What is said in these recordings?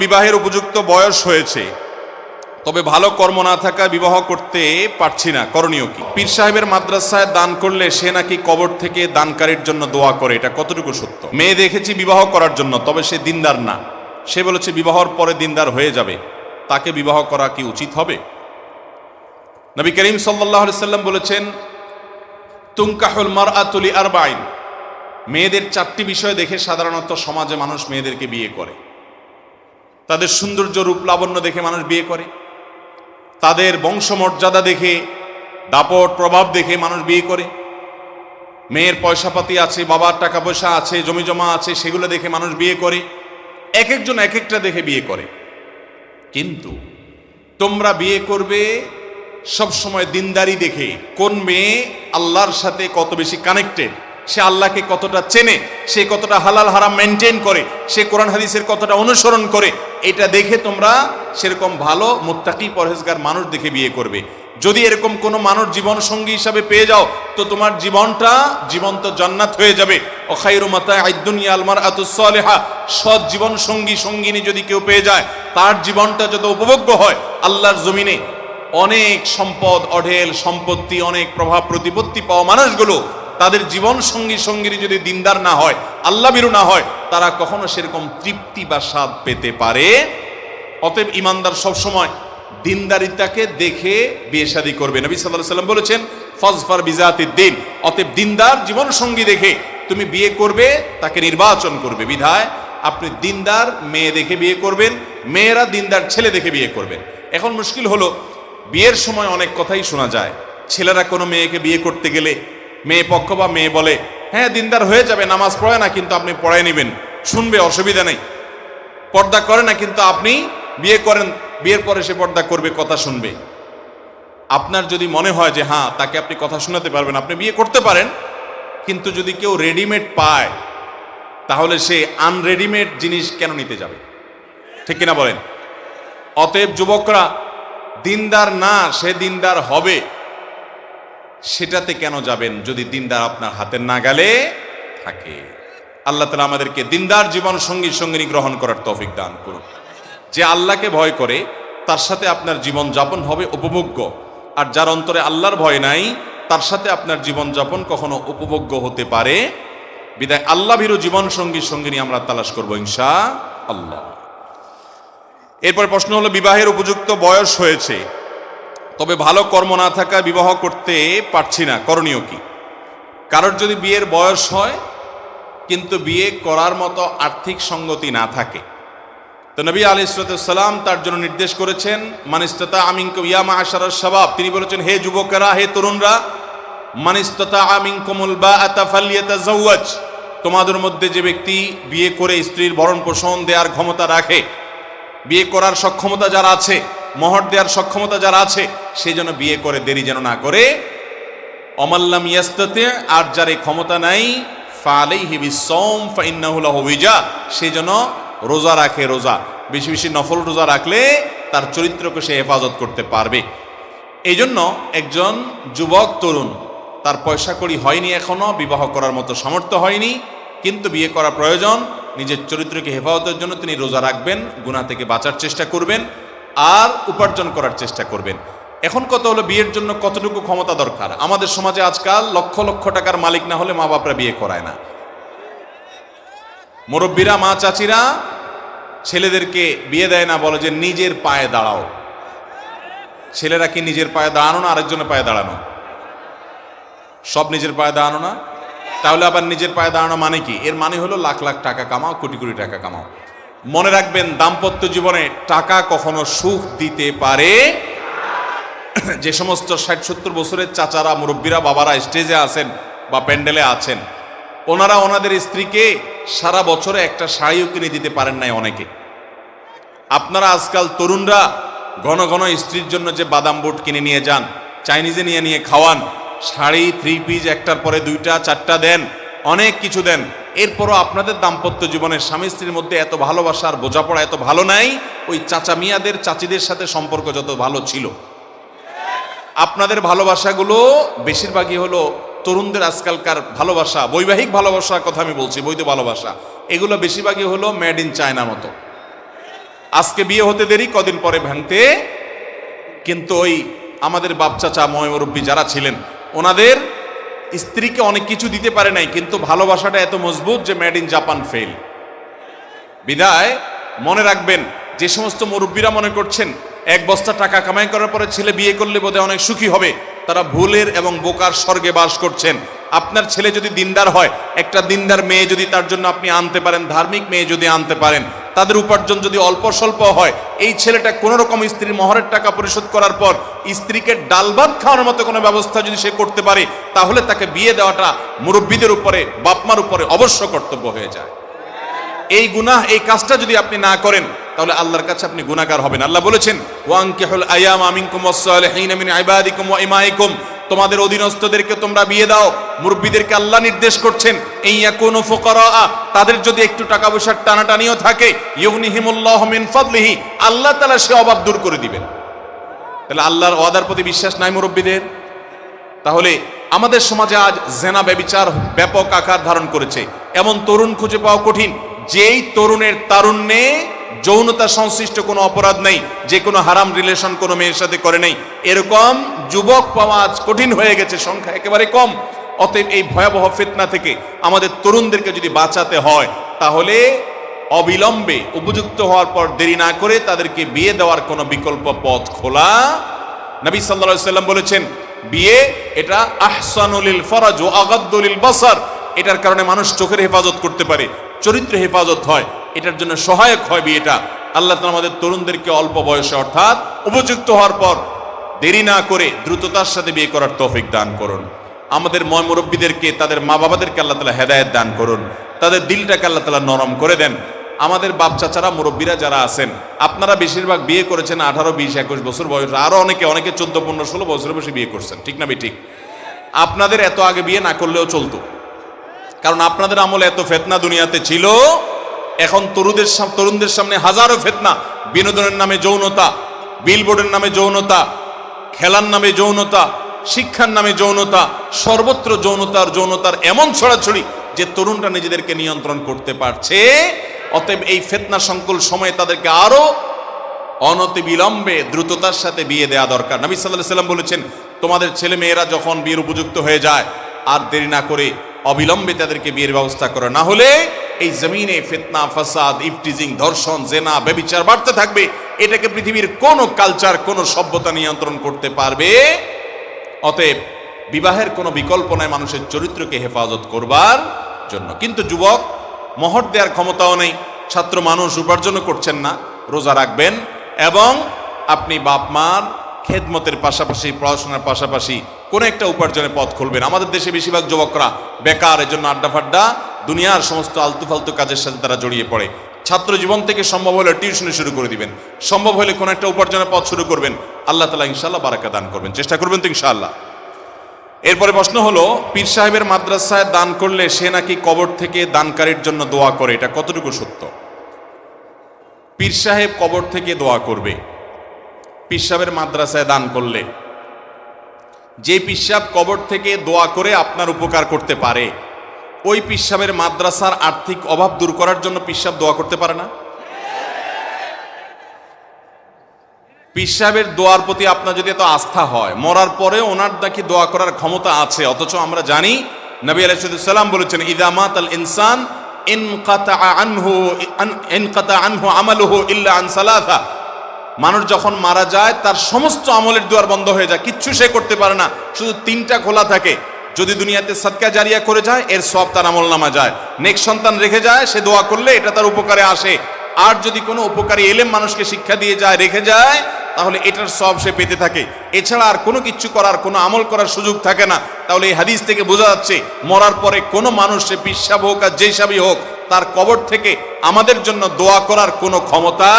বিবাহের উপযুক্ত বয়স হয়েছে। তবে ভালো কর্ম না থাকা বিবাহ করতে পারছি না। করণীয় কি? পীর সাহেবের মাদ্রাসায় দান করলে সে নাকি কবর থেকে দানকারীর জন্য দোয়া করে, এটা কতটুকু সত্য? মেয়ে দেখেছি বিবাহ করার জন্য, তবে সে দিনদার না। সে বলেছে, বিবাহর পরে দিনদার হয়ে যাবে। তাকে বিবাহ করা কি উচিত হবে? নবী করিম সাল্লাহ সাল্লাম বলেছেন তুঙ্কাহুল মার আতুলি আর বাইন মেয়েদের চারটি বিষয় দেখে সাধারণত সমাজে মানুষ মেয়েদেরকে বিয়ে করে। তাদের সৌন্দর্য, রূপ, লাবণ্য দেখে মানুষ বিয়ে করে। তাদের বংশমর্যাদা দেখে, দাপট প্রভাব দেখে মানুষ বিয়ে করে। মেয়ের পয়সাপাতি আছে, বাবার টাকা পয়সা আছে জমি জমা আছে, সেগুলো দেখে মানুষ বিয়ে করে। এক একজন এক একটা দেখে বিয়ে করে। কিন্তু তোমরা বিয়ে করবে সব সময় দিনদারি দেখে, কোন মেয়ে আল্লাহর সাথে কত বেশি কানেক্টেড সে আল্লাহকে কতটা চেনে, সে কতটা হালাল হারাম মেনটেন করে, সে কোরআন হাদিসের কতটা অনুসরণ করে, এটা দেখে তোমরা সেরকম ভালো মুত্তাকি পরহেজগার মানুষ দেখে বিয়ে করবে। যদি এরকম কোনো মানুষ জীবন সঙ্গী হিসাবে পেয়ে যাও, তো তোমার জীবনটা জীবন্ত জান্নাত হয়ে যাবে। অখাইরু মাতা আইদুনিয়া আলমার আতুসলেহা সৎ জীবন সঙ্গী সঙ্গিনী যদি কেউ পেয়ে যায়, তার জীবনটা যত উপভোগ্য হয়, আল্লাহর জমিনে অনেক সম্পদ, অঢেল সম্পত্তি, অনেক প্রভাব প্রতিপত্তি পাওয়া মানুষগুলো তাদের জীবন সঙ্গী সঙ্গীর যদি দিনদার না হয়, আল্লাহ বিরু না হয়, তারা কখনো সেরকম তৃপ্তি বা স্বাদ পেতে পারে। অতএব ইমানদার সবসময় দিনদারিতাকে দেখে বিয়ে শাদী করবে। নবী সাল্লাহ সাল্লাম বলেছেন ফজফার বিজাতির দিন। অতএব দিনদার জীবন সঙ্গী দেখে তুমি বিয়ে করবে, তাকে নির্বাচন করবে। বিধায় আপনি দিনদার মেয়ে দেখে বিয়ে করবেন, মেয়েরা দিনদার ছেলে দেখে বিয়ে করবেন। এখন মুশকিল হলো, বিয়ের সময় অনেক কথাই শোনা যায়। ছেলেরা কোনো মেয়েকে বিয়ে করতে গেলে মেয়ে পক্ষ বা মেয়ে বলে হ্যাঁ দিনদার হয়ে যাবে, নামাজ পড়ে না, কিন্তু আপনি পড়ায় নেবেন। শুনবে, অসুবিধা নেই। পর্দা করে না, কিন্তু আপনি বিয়ে করেন, বিয়ের পরে সে পর্দা করবে, কথা শুনবে। আপনার যদি মনে হয় যে হ্যাঁ তাকে আপনি কথা শোনাতে পারবেন, আপনি বিয়ে করতে পারেন, কিন্তু যদি কেউ রেডিমেড পায়, তাহলে সে আনরেডিমেড জিনিস কেন নিতে যাবে? ঠিক কিনা বলেন? অতএব যুবকরা, দিনদার না, সে দিনদার হবে। সেটাতে কেন যাবেন যদি দিনদার আপনার হাতের নাগালে থাকে? আল্লাহ তালা আমাদেরকে দিনদার জীবন সঙ্গী সঙ্গিনী গ্রহণ করার তৌফিক দান করুন। যে আল্লাহকে ভয় করে, তার সাথে আপনার জীবন যাপন হবে উপভোগ্য। আর যার অন্তরে আল্লাহর ভয় নাই, তার সাথে আপনার জীবন যাপন কখনো উপভোগ্য হতে পারে। বিদায়, আল্লাহ ভীরু জীবন সঙ্গী সঙ্গিনী আমরা তালাশ করব ইনশা আল্লাহ এরপর প্রশ্ন হলো, বিবাহের উপযুক্ত বয়স হয়েছে। তবে ভালো কর্ম না থাকা, বিবাহ করতে পারছি না। করণীয় কি? কারোর যদি বিয়ের বয়স হয়, কিন্তু বিয়ে করার মতো আর্থিক সঙ্গতি না থাকে। তো নবী আলী সালাম তার জন্য নির্দেশ করেছেন, মানিস্ততা আমিনক ইয়ামা আশার সবাব তিনি বলেছেন, হে যুবকেরা, হে তরুণরা, মানিস্ততা আমিন কমুল বা আতাফালিয়াতা জাওয়াজ তোমাদের মধ্যে যে ব্যক্তি বিয়ে করে স্ত্রীর ভরণ পোষণ দেওয়ার ক্ষমতা রাখে, বিয়ে করার সক্ষমতা যারা আছে মহর দেওয়ার সক্ষমতা যারা আছে, সেই জন্য বিয়ে করে দেরি যেন না করে। অমাল্লাম ইয়াস্তাতে আর যার এই ক্ষমতা নাই ফালেই হিবি সোম ফাইন্নাহুল হবিজা সেই জন্য রোজা রাখে রোজা। বেশি বেশি নফল রোজা রাখলে তার চরিত্রকে সে হেফাজত করতে পারবে। এই জন্য একজন যুবক, তরুণ, তার পয়সা করি হয়নি এখনও, বিবাহ করার মতো সামর্থ্য হয়নি, কিন্তু বিয়ে করা প্রয়োজন। নিজের চরিত্রকে হেফাজতের জন্য তিনি রোজা রাখবেন গুণা থেকে বাঁচার চেষ্টা করবেন। আর উপার্জন করার চেষ্টা করবেন। এখন কত হলো? বিয়ের জন্য কতটুকু ক্ষমতা দরকার? আমাদের সমাজে আজকাল লক্ষ লক্ষ টাকার মালিক না হলে মা বাপরা বিয়ে করায় না। মুরব্বীরা, মা চাচিরা, ছেলেদেরকে বিয়ে দেয় না, বলে যে নিজের পায়ে দাঁড়াও। ছেলেরা কি নিজের পায়ে দাঁড়ানো না আরেকজনের পায়ে দাঁড়ানো? সব নিজের পায়ে দাঁড়ানো না? তাহলে আবার নিজের পায়ে দাঁড়ানো মানে কি? এর মানে হলো লাখ লাখ টাকা কামাও, কোটি কোটি টাকা কামাও। মনে রাখবেন, দাম্পত্য জীবনে টাকা কখনো সুখ দিতে পারে যে সমস্ত ষাট সত্তর বছরের চাচারা, মুরব্বীরা, বাবারা স্টেজে আছেন বা প্যান্ডেলে আছেন, ওনারা ওনাদের স্ত্রীকে সারা বছরে একটা শাড়িও কিনে দিতে পারেন নাই অনেকে। আপনারা আজকাল তরুণরা ঘন ঘন স্ত্রীর জন্য যে বাদাম বুট কিনে নিয়ে যান, চাইনিজে নিয়ে নিয়ে খাওয়ান, শাড়ি, থ্রি পিস, একটার পরে দুইটা, চারটা দেন, অনেক কিছু দেন। এরপরও আপনাদের দাম্পত্য জীবনের স্বামী স্ত্রীর মধ্যে এত ভালোবাসা আর বোঝাপড়া এত ভালো নাই, ওই চাচা মিয়াদের চাচিদের সাথে সম্পর্ক যত ভালো ছিল। আপনাদের ভালোবাসাগুলো বেশিরভাগই হলো তরুণদের আজকালকার ভালোবাসা, বৈবাহিক ভালোবাসার কথা আমি বলছি, বৈধ ভালোবাসা। এগুলো বেশিরভাগই হলো মেড ইন চায়না মতো। আজকে বিয়ে হতে দেরি, কদিন পরে ভাঙতে। কিন্তু ওই আমাদের বাপ চাচা ময়মরব্বী যারা ছিলেন, ওনাদের স্ত্রীকে অনেক কিছু দিতে পারে নাই, কিন্তু ভালোবাসাটা এত মজবুত যে মেড ইন জাপান ফেল বিদায়, মনে রাখবেন, যে সমস্ত মুরব্বীরা মনে করছেন, এক বস্তা টাকা কামাই করার পরে ছেলে বিয়ে করলে বোধহয় অনেক সুখী হবে। তারা ভুলের এবং বোকার স্বর্গে বাস করছেন। আপনার ছেলে যদি দিনদার হয়, একটা দিনদার মেয়ে যদি তার জন্য আপনি আনতে পারেন, ধার্মিক মেয়ে যদি আনতে পারেন তাদের উপার্জন যদি অল্প স্বল্প হয়, এই ছেলেটা কোনো রকম স্ত্রীর মহরের টাকা পরিশোধ করার পর স্ত্রীকে ডাল ভাত খাওয়ানোর মতো কোনো ব্যবস্থা যদি সে করতে পারে, তাহলে তাকে বিয়ে দেওয়াটা মুরব্বীদের উপরে, বাপমার উপরে অবশ্য কর্তব্য হয়ে যায়। এই গুনাহ, এই কাজটা যদি আপনি না করেন, তাহলে আল্লাহর কাছে আপনি গুনাহগার হবেন। আল্লাহ বলেছেন, ওয়ানকিহুল আয়াম আমিনকুম ওয়াসসালিহিন মিন ইবাদিকুম ওয়া ইমাইকুম তোমাদের অধীনস্থদেরকে তোমরা বিয়ে দাও। মুরব্বীদেরকে আল্লাহ নির্দেশ করছেন এই ইয়াকুনু ফুকারা তাদের যদি একটু টাকা পয়সার টানাটানিও থাকে, ইউগনিহিমুল্লাহ ফাদলিহি, আল্লাহ তালা সে অভাব দূর করে দিবেন। তাহলে আল্লাহর ওয়াদার প্রতি বিশ্বাস নাই মুরব্বীদের? তাহলে আমাদের সমাজে আজ জেনা ব্যবিচার ব্যাপক আকার ধারণ করেছে। এমন তরুণ খুঁজে পাওয়া কঠিন, যেই তরুণের তারুণ্যে যৌনতা সংশ্লিষ্ট কোনো অপরাধ নেই, যে কোনো হারাম রিলেশন কোনো মেয়ের সাথে করে নেই। এরকম যুবক পাওয়া আজ কঠিন হয়ে গেছে, সংখ্যা একেবারে কম। অতএব এই ভয়াবহ ফিতনা থেকে আমাদের তরুণদেরকে যদি বাঁচাতে হয়, তাহলে অবিলম্বে উপযুক্ত হওয়ার পর দেরি না করে তাদেরকে বিয়ে দেওয়ার কোনো বিকল্প পথ খোলা। নবী সাল্লাল্লাহু সাল্লাম বলেছেন, বিয়ে এটা আহসানুলিল ফরাজ ও আগাদ্দুলিল বাসার। এটার কারণে মানুষ চোখের হেফাজত করতে পারে, চরিত্র হেফাজত হয়। এটার জন্য সহায়ক হয় বিয়েটা। আল্লাহ তাআলা আমাদের তরুণদেরকে অল্প বয়সে অর্থাৎ উপযুক্ত হওয়ার পর দেরি না করে দ্রুততার সাথে বিয়ে করার তৌফিক দান করুন। আমাদের ময় মুরব্বীদেরকে, তাদের মা বাবাদেরকে আল্লাহ তালা হেদায়েত দান করুন। তাদের দিলটাকে আল্লাহ তালা নরম করে দেন। আমাদের বাপ চাচারা, মুরব্বীরা যারা আছেন, আপনারা বেশিরভাগ বিয়ে করেছেন আঠারো, বিশ, একুশ বছর বয়স। আরও অনেকে অনেকে চোদ্দ, পনেরো, ষোলো বছর বসে বিয়ে করছেন। ঠিক না ঠিক। আপনাদের এত আগে বিয়ে না করলেও চলতো। কারণ আপনাদের আমলে এত ফেতনা দুনিয়াতে ছিল এখন তরুদের তরুণদের সামনে হাজারো ফেতনা। বিনোদনের নামে যৌনতা বিলবোর্ডের নামে যৌনতা, খেলার নামে যৌনতা, শিক্ষার নামে যৌনতা, সর্বত্র যৌনতার যৌনতার এমন ছড়াছড়ি যে তরুণরা নিজেদেরকে নিয়ন্ত্রণ করতে পারছে। অতএব এই ফেতনা সংকুল সময়ে তাদেরকে আরও অনতি বিলম্বে দ্রুততার সাথে বিয়ে দেওয়া দরকার। নবী সাল্লাহ সাল্লাম বলেছেন, তোমাদের ছেলে মেয়েরা যখন বিয়ের উপযুক্ত হয়ে যায়, আর দেরি না করে অবিলম্বে তাদেরকে বিয়ের ব্যবস্থা করো। না হলে এই জমিনে ফিতনা, ফাসাদ, ইফটিজিং, ধর্ষণ, জেনা, ব্যবিচার বাড়তে থাকবে। এটাকে পৃথিবীর কোন কালচার, কোন সভ্যতা নিয়ন্ত্রণ করতে পারবে। অতএব বিবাহের কোনো বিকল্প নাই মানুষের চরিত্রকে হেফাজত করবার জন্য। কিন্তু যুবক মহর দেওয়ার ক্ষমতাও নেই। ছাত্র মানুষ উপার্জনও করছেন না, রোজা রাখবেন এবং আপনি বাপ মার খেদমতের পাশাপাশি, পড়াশোনার পাশাপাশি কোনো একটা উপার্জনের পথ খুলবেন। আমাদের দেশে বেশিরভাগ যুবকরা বেকার, এজন্য আড্ডা ফাড্ডা দুনিয়ার সমস্ত আলতু ফালতু কাজের সাথে তারা জড়িয়ে পড়ে। ছাত্র জীবন থেকে সম্ভব হলে টিউশনি শুরু করে দিবেন। সম্ভব হলে কোনো একটা উপার্জনের পথ শুরু করবেন। আল্লাহ তালা ইনশাল্লাহ বারাকা দান করবেন। চেষ্টা করবেন তো ইনশাআল্লাহ। এরপরে প্রশ্ন হলো, পীর সাহেবের মাদ্রাসায় দান করলে সে নাকি কবর থেকে দানকারীর জন্য দোয়া করে? এটা কতটুকু সত্য? পীর সাহেব কবর থেকে দোয়া করবে। পীর সাহেবের মাদ্রাসায় দান করলে। যে পীর সাহেব কবর থেকে দোয়া করে আপনার উপকার করতে পারে ওই পীর সাহেবের মাদ্রাসার আর্থিক অভাব দূর করার জন্য পীর সাহেব দোয়া করতে পারে না? পীর সাহেবের দোয়ার প্রতি আপনার যদি এত আস্থা হয়, মরার পরে ওনার নাকি দোয়া করার ক্ষমতা আছে, অথচ আমরা জানি নবী আলাইসাল্লাম বলেছেন ইদামাত আল ইনসান মানুষ যখন মারা যায়, তার সমস্ত আমলের দুয়ার বন্ধ হয়ে যায়, কিচ্ছু সে করতে পারে না, শুধু তিনটা খোলা থাকে। যদি দুনিয়াতে সদকা জারিয়া করে যায়, এর সব তার আমল নামা যায়। নেক্সট সন্তান রেখে যায়, সে দোয়া করলে এটা তার উপকারে আসে। আর যদি কোনো উপকারী এলেম মানুষকে শিক্ষা দিয়ে যায়, রেখে যায়, তাহলে এটার সব সে পেতে থাকে। এছাড়া আর কোনো কিছু করার, কোনো আমল করার সুযোগ থাকে না। তাহলে এই হাদিস থেকে বোঝা যাচ্ছে, মরার পরে কোনো মানুষ সে পিসাব হোক আর যেই সাবই হোক, তার কবর থেকে আমাদের জন্য দোয়া করার কোনো ক্ষমতা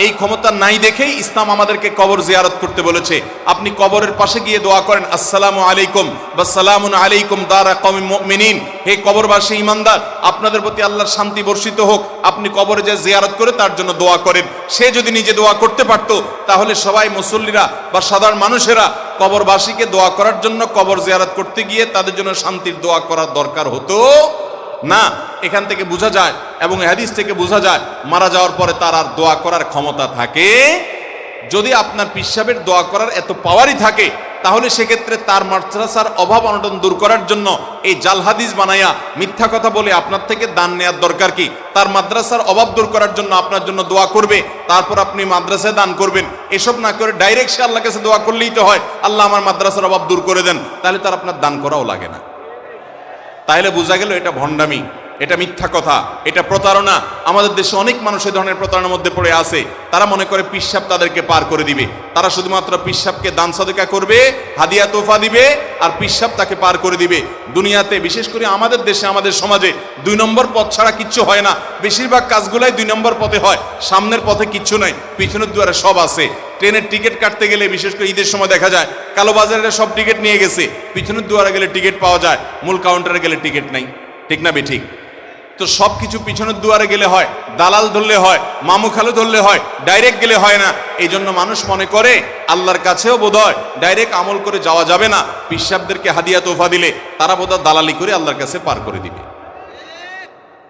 এই ক্ষমতা নাই দেখেই ইসলাম আমাদেরকে কবর জিয়ারত করতে বলেছে। আপনি কবরের পাশে গিয়ে দোয়া করেন, আসসালামু আলাইকুম বা সালামুন আলাইকুম দারা কওমি মুমিনিন। হে কবরবাসী ইমানদার, আপনাদের প্রতি আল্লাহর শান্তি বর্ষিত হোক। আপনি কবরে যে জিয়ারত করে তার জন্য দোয়া করেন। সে যদি নিজে দোয়া করতে পারত, তাহলে সবাই মুসল্লিরা বা সাধারণ মানুষেরা কবরবাসীকে দোয়া করার জন্য কবর জিয়ারত করতে গিয়ে তাদের জন্য শান্তির দোয়া করার দরকার হতো। না, এখান থেকে বোঝা যায় এবং হাদিস থেকে বোঝা যায়, মারা যাওয়ার পরে তার আর দোয়া করার ক্ষমতা থাকে। যদি আপনার পিসাবের দোয়া করার এত পাওয়ারই থাকে, তাহলে সেক্ষেত্রে তার মাদ্রাসার অভাব অনটন দূর করার জন্য এই জাল হাদিস বানাইয়া মিথ্যা কথা বলে আপনার থেকে দান নেওয়ার দরকার কি? তার মাদ্রাসার অভাব দূর করার জন্য আপনার জন্য দোয়া করবে, তারপর আপনি মাদ্রাসায় দান করবেন। এসব না করে ডাইরেক্ট সে আল্লাহ কাছে দোয়া করলেই তো হয়, আল্লাহ আমার মাদ্রাসার অভাব দূর করে দেন। তাহলে তার আপনার দান করাও লাগে না। তাহলে বোঝা গেল এটা ভণ্ডামি, এটা মিথ্যা কথা, এটা প্রতারণা। আমাদের দেশে অনেক মানুষ এই ধরনের প্রতারণার মধ্যে পড়ে আছে। তারা মনে করে পিসাব তাদেরকে পার করে দিবে। তারা শুধুমাত্র পিসাবকে দান সাদেকা করবে, হাদিয়া তোফা দিবে, আর পিসাব তাকে পার করে দিবে। দুনিয়াতে, বিশেষ করে আমাদের দেশে, আমাদের সমাজে, দুই নম্বর পথ ছাড়া কিচ্ছু হয় না। বেশিরভাগ কাজগুলাই দুই নম্বর পথে হয়, সামনের পথে কিচ্ছু নাই, পিছনের দুয়ারে সব আছে। ট্রেনের টিকিট কাটতে গেলে, বিশেষ করে ঈদের সময় দেখা যায় কালোবাজারে সব টিকিট নিয়ে গেছে। পিছনের দুয়ারে গেলে টিকিট পাওয়া যায়, মূল কাউন্টারে গেলে টিকিট নাই। ঠিক না বে ঠিক তো সব কিছু পিছনের দুয়ারে গেলে হয়, দালাল ধরলে হয়, মামু খালু ধরলে হয়, ডাইরেক্ট গেলে হয় না। এই জন্য মানুষ মনে করে, আল্লাহর কাছেও বোধ হয় ডাইরেক্ট আমল করে যাওয়া যাবে না। পিসাবদেরকে হাদিয়া তোফা দিলে তারা বোধ দালালি করে আল্লাহর কাছে পার করে দিবে।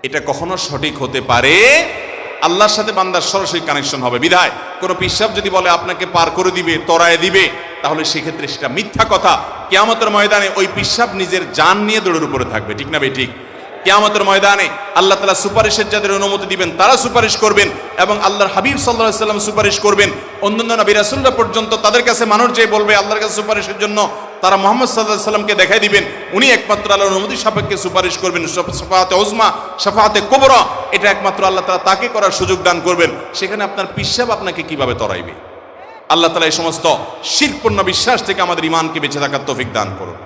এটা কখনো সঠিক হতে পারে আল্লাহর সাথে বান্দার সরাসরি কানেকশন হবে। বিধায়, কোনো পিসাব যদি বলে আপনাকে পার করে দিবে, তরায় দিবে, তাহলে সেক্ষেত্রে সেটা মিথ্যা কথা। কেয়ামতের ময়দানে ওই পিসাব নিজের জান নিয়ে দৌড়ের উপরে থাকবে, ঠিক না বে ঠিক। কেয়ামতের ময়দানে আল্লাহ তালা সুপারিশের যাদের অনুমতি দিবেন, তারা সুপারিশ করবেন এবং আল্লাহর হাবিব সাল্লাহ সাল্লাম সুপারিশ করবেন। অন্যান্য নবী রাসুল্লাহ পর্যন্ত তাদের কাছে মানুষ যে বলবে, আল্লাহর কাছে সুপারিশের জন্য তারা মোহাম্মদ সাল্লাহ সাল্লামকে দেখাই দিবেন। উনি একমাত্র আল্লাহর অনুমতি সাপেক্ষে সুপারিশ করবেন সাফাহাতে ওজমা সাফাতে কোবরা, এটা একমাত্র আল্লাহ তালা তাকে করার সুযোগ দান করবেন। সেখানে আপনার পিসাব আপনাকে কীভাবে তরাইবে? আল্লাহ তালা এই সমস্ত শিরপূর্ণ বিশ্বাস থেকে আমাদের ইমানকে বেঁচে থাকার তফিক দান করুন।